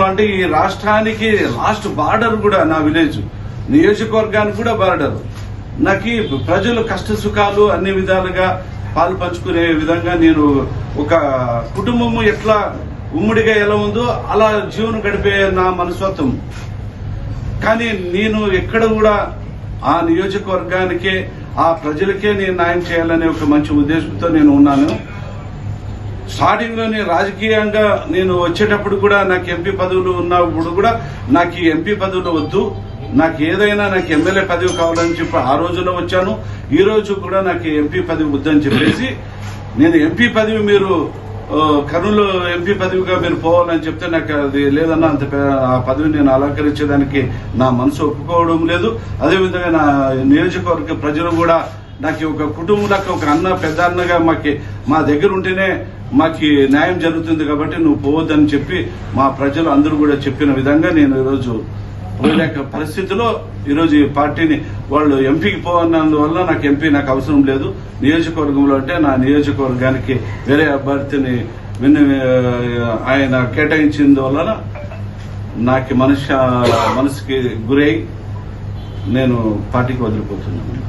అంటే ఈ రాష్ట్రానికి లాస్ట్ బార్డర్ కూడా నా విలేజ్ నియోజకవర్గానికి కూడా బార్డర్. నాకు ప్రజలు కష్ట సుఖాలు అన్ని విధాలుగా పాలు పంచుకునే విధంగా నేను ఒక కుటుంబము ఎట్లా ఉమ్మడిగా ఎలా ఉందో అలా జీవనం గడిపే నా మనస్తత్వం. కానీ నేను ఎక్కడ కూడా ఆ నియోజకవర్గానికే ఆ ప్రజలకే నేను న్యాయం చేయాలనే ఒక మంచి ఉద్దేశంతో నేను ఉన్నాను. స్టార్టింగ్లోనే రాజకీయంగా నేను వచ్చేటప్పుడు కూడా నాకు ఎంపీ పదవులు ఉన్నప్పుడు కూడా నాకు ఈ ఎంపీ పదవులు వద్దు. నాకు ఏదైనా నాకు ఎమ్మెల్యే పదవి కావాలని చెప్పి ఆ రోజులో వచ్చాను. ఈ రోజు కూడా నాకు ఎంపీ పదవి వద్దని చెప్పేసి నేను ఎంపీ పదవి మీరు కర్నూలు ఎంపీ పదవిగా మీరు పోవాలని చెప్తే నాకు అది లేదన్నా అంత ఆ పదవి నేను అలంకరించేదానికి నా మనసు ఒప్పుకోవడం లేదు. అదేవిధంగా నా నియోజకవర్గ ప్రజలు కూడా నాకు ఒక కుటుంబంలో ఒక అన్న పెద్ద అన్నగా మాకి మా దగ్గర ఉంటేనే మాకి న్యాయం జరుగుతుంది కాబట్టి నువ్వు పోవద్దని చెప్పి మా ప్రజలు అందరూ కూడా చెప్పిన విధంగా నేను ఈరోజు పోలేక పరిస్థితిలో ఈరోజు ఈ పార్టీని వాళ్ళు ఎంపీకి పోవన్నందువల్ల నాకు ఎంపీ నాకు అవసరం లేదు. నియోజకవర్గంలో అంటే నా నియోజకవర్గానికి వేరే అభ్యర్థిని విన్న ఆయన కేటాయించిందువలన నాకు మనుష్య మనసుకి గురై నేను పార్టీకి వదిలిపోతున్నాను.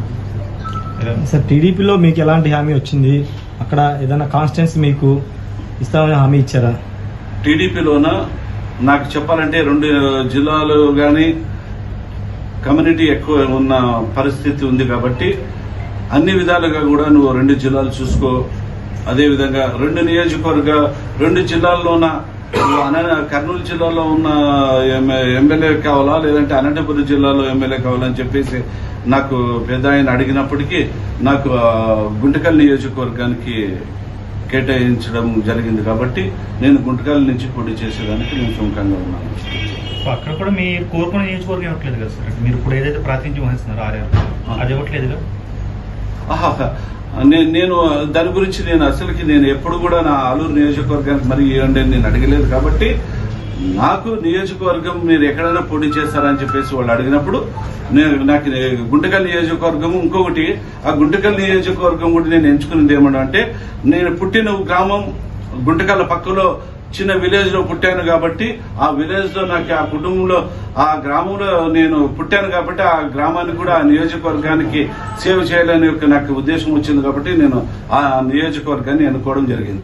సార్ టీడీపీలో మీకు ఎలాంటి హామీ వచ్చింది? అక్కడ ఏదైనా కాన్స్టెన్స్ మీకు ఇస్తామని హామీ ఇచ్చారా? టీడీపీలోన నాకు చెప్పాలంటే రెండు జిల్లాలు కానీ కమ్యూనిటీ ఎక్కువ ఉన్న పరిస్థితి ఉంది కాబట్టి అన్ని విధాలుగా కూడా నువ్వు రెండు జిల్లాలు చూసుకో. అదేవిధంగా రెండు నియోజకవర్గ రెండు జిల్లాల్లోన నువ్వు అన కర్నూలు జిల్లాలో ఉన్న ఎమ్మె- ఎమ్మెల్యే కావాలా లేదంటే అనంతపురం జిల్లాలో ఎమ్మెల్యే కావాలని చెప్పేసి నాకు పెద్ద ఆయన అడిగినప్పటికీ నాకు గుంటకల్ నియోజకవర్గానికి కేటాయించడం జరిగింది కాబట్టి నేను గుంటకల్ నుంచి పోటీ చేసేదానికి నేను సుముఖంగా ఉన్నాను. సో అక్కడ కూడా మీ కోరుకునే నియోజకవర్గం ఇవ్వట్లేదు కదా సార్? మీరు ఇప్పుడు ఏదైతే ప్రాతినిధ్యం వహిస్తున్నారో ఆర్ఆర్ అది ఇవ్వట్లేదుగా? ఆహా నేను నేను దాని గురించి నేను అసలుకి నేను ఎప్పుడు కూడా నా ఆలూరు నియోజకవర్గానికి మరి ఇవ్వండి నేను అడగలేదు కాబట్టి నాకు నియోజకవర్గం మీరు ఎక్కడైనా పోటీ చేస్తారని చెప్పేసి వాళ్ళు అడిగినప్పుడు నేను నాకు గుంటకల్ నియోజకవర్గం ఇంకొకటి ఆ గుంటకల్ నియోజకవర్గం కూడా నేను ఎంచుకున్నది ఏమంటే నేను పుట్టిన గ్రామం గుంటకల్ పక్కలో చిన్న విలేజ్లో పుట్టాను కాబట్టి ఆ విలేజ్లో నాకు ఆ కుటుంబంలో ఆ గ్రామంలో నేను పుట్టాను కాబట్టి ఆ గ్రామానికి కూడా ఆ నియోజకవర్గానికి సేవ చేయాలనే నాకు ఉద్దేశం వచ్చింది కాబట్టి నేను ఆ నియోజకవర్గాన్ని ఎన్నుకోవడం జరిగింది.